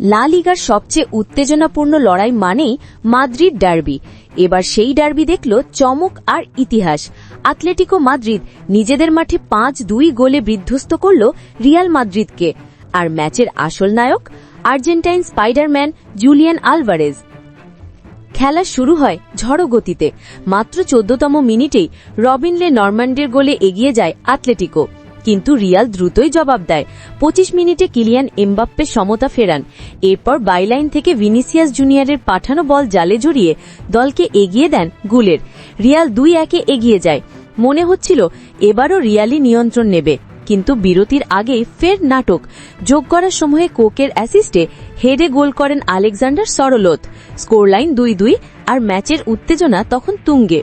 লা লিগার সবচেয়ে উত্তেজনাপূর্ণ লড়াই মানেই মাদ্রিদ ডার্বি। এবার সেই ডার্বি দেখল চমক আর ইতিহাস। আতলেটিকো মাদ্রিদ নিজেদের মাঠে পাঁচ দুই গোলে বিধ্বস্ত করল রিয়াল মাদ্রিদকে। আর ম্যাচের আসল নায়ক, আর্জেন্টাইন স্পাইডারম্যান জুলিয়ান আলভারেজ। খেলা শুরু হয় ঝড়ো গতিতে। মাত্র চোদ্দতম মিনিটেই রবিনলে নরম্যান্ডের গোলে এগিয়ে যায় আতলেটিকো। কিন্তু রিয়াল দ্রুতই জবাব দেয়। পঁচিশ মিনিটে কিলিয়ান এমবাপ্পে সমতা ফেরান। এরপর বাইলাইন থেকে ভিনিসিয়াস জুনিয়রের পাঠানো বল জালে জড়িয়ে দলকে এগিয়ে দেন গুলের। রিয়াল দুই একে এগিয়ে যায়। মনে হচ্ছিল, এবারও রিয়ালই নিয়ন্ত্রণ নেবে। কিন্তু বিরতির আগেই ফের নাটক। যোগ করার সময়ে কোকের অ্যাসিস্টে হেডে গোল করেন আলেকজান্ডার সরলোথ। স্কোরলাইন দুই দুই আর ম্যাচের উত্তেজনা তখন তুঙ্গে।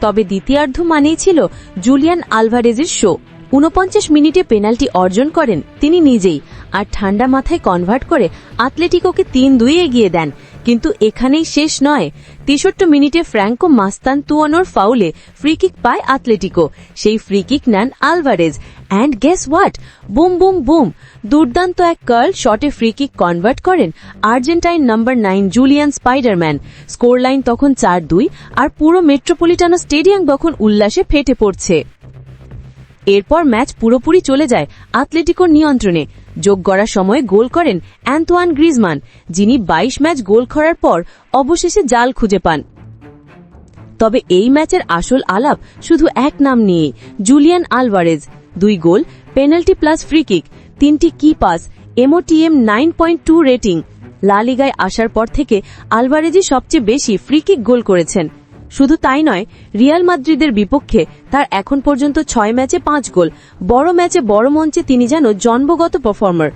তবে দ্বিতীয়ার্ধ মানেই ছিল জুলিয়ান আলভারেজের শো। উনপঞ্চাশ মিনিটে পেনাল্টি অর্জন করেন তিনি নিজেই আর ঠান্ডা মাথায় কনভার্ট করে আতলেটিকোকে তিন দুই এগিয়ে দেন। কিন্তু এখানেই শেষ নয়। তেষট্টি মিনিটে ফ্র্যাঙ্কো মাস্তান তুয়ানোর ফাউলে ফ্রিকিক পায় আতলেটিকো। সেই ফ্রিকিক নেন Alvarez. And guess what boom boom boom. দুর্দান্ত এক কার্ল শটে ফ্রিকিক কনভার্ট করেন Argentine number nine Julian spiderman score line তখন চার দুই আর পুরো মেট্রোপলিটানো স্টেডিয়াম তখন উল্লাসে ফেটে পড়ছে। এরপর ম্যাচ পুরোপুরি চলে যায় আতলেটিকোর নিয়ন্ত্রণে। যোগ করার সময় গোল করেন অ্যান্তোয়ান গ্রিজমান, যিনি ২২ ম্যাচ গোল করার পর অবশেষে জাল খুঁজে পান। তবে এই ম্যাচের আসল আলাপ শুধু এক নাম নিয়ে জুলিয়ান আলভারেজ। দুই গোল, পেনাল্টি প্লাস ফ্রিকিক তিনটি key pass, MOTM nine point two rating. La লিগায় আসার পর থেকে আলভারেজই সবচেয়ে বেশি ফ্রিকিক গোল করেছেন। শুধু তাই নয়, রিয়াল মাদ্রিদের বিপক্ষে তার এখন পর্যন্ত ছয় ম্যাচে পাঁচ গোল। বড় ম্যাচে বড় মঞ্চে তিনি যেন জন্মগত পারফর্মার।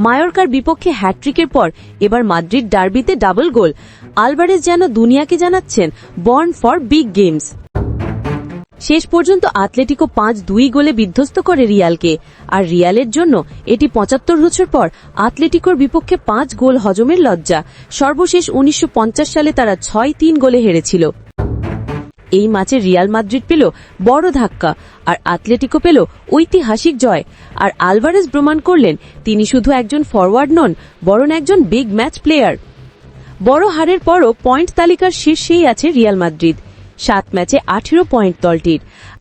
মায়োরকার বিপক্ষে হ্যাট্রিকের পর এবার মাদ্রিদ ডার্বিতে ডাবল গোল। আলভারেজ যেন দুনিয়াকে জানাচ্ছেন, বর্ন ফর বিগ গেমস শেষ পর্যন্ত আতলেটিকো পাঁচ দুই গোলে বিধ্বস্ত করে রিয়ালকে। আর রিয়ালের জন্য এটি পঁচাত্তর বছর পর আতলেটিকোর বিপক্ষে পাঁচ গোল হজমের লজ্জা। সর্বশেষ উনিশশো পঞ্চাশ সালে তারা ছয় তিন গোলে হেরেছিল। এই ম্যাচে রিয়াল মাদ্রিদ পেল বড় ধাক্কা, আর আতলেটিকো পেল ঐতিহাসিক জয়। আর আলভারেজ প্রমাণ করলেন, তিনি শুধু একজন ফরওয়ার্ড নন, বরং একজন বিগ ম্যাচ প্লেয়ার বড় হারের পরও পয়েন্ট তালিকার শীর্ষেই আছে রিয়াল মাদ্রিদ। সাত ম্যাচে আঠেরো পয়েন্ট দলটির।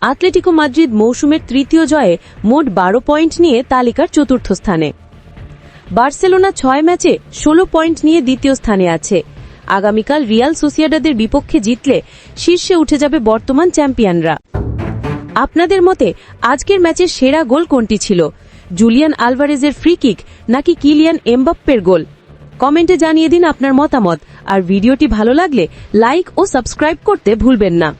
আতলেটিকো মাদ্রিদ মৌসুমের তৃতীয় জয়ে মোট বারো পয়েন্ট নিয়ে তালিকার চতুর্থ স্থানে। বার্সেলোনা ছয় ম্যাচে ষোলো পয়েন্ট নিয়ে দ্বিতীয় স্থানে আছে। আগামীকাল রিয়াল সোসিয়াডাদের বিপক্ষে জিতলে শীর্ষে উঠে যাবে বর্তমান চ্যাম্পিয়নরা। আপনাদের মতে আজকের ম্যাচের সেরা গোল কোনটি ছিল? জুলিয়ান আলভারেজের ফ্রি কিক নাকি কিলিয়ান এমবাপ্পের গোল? কমেন্টে জানিয়ে দিন আপনার মতামত। আর ভিডিওটি ভালো লাগলে লাইক ও সাবস্ক্রাইব করতে ভুলবেন না।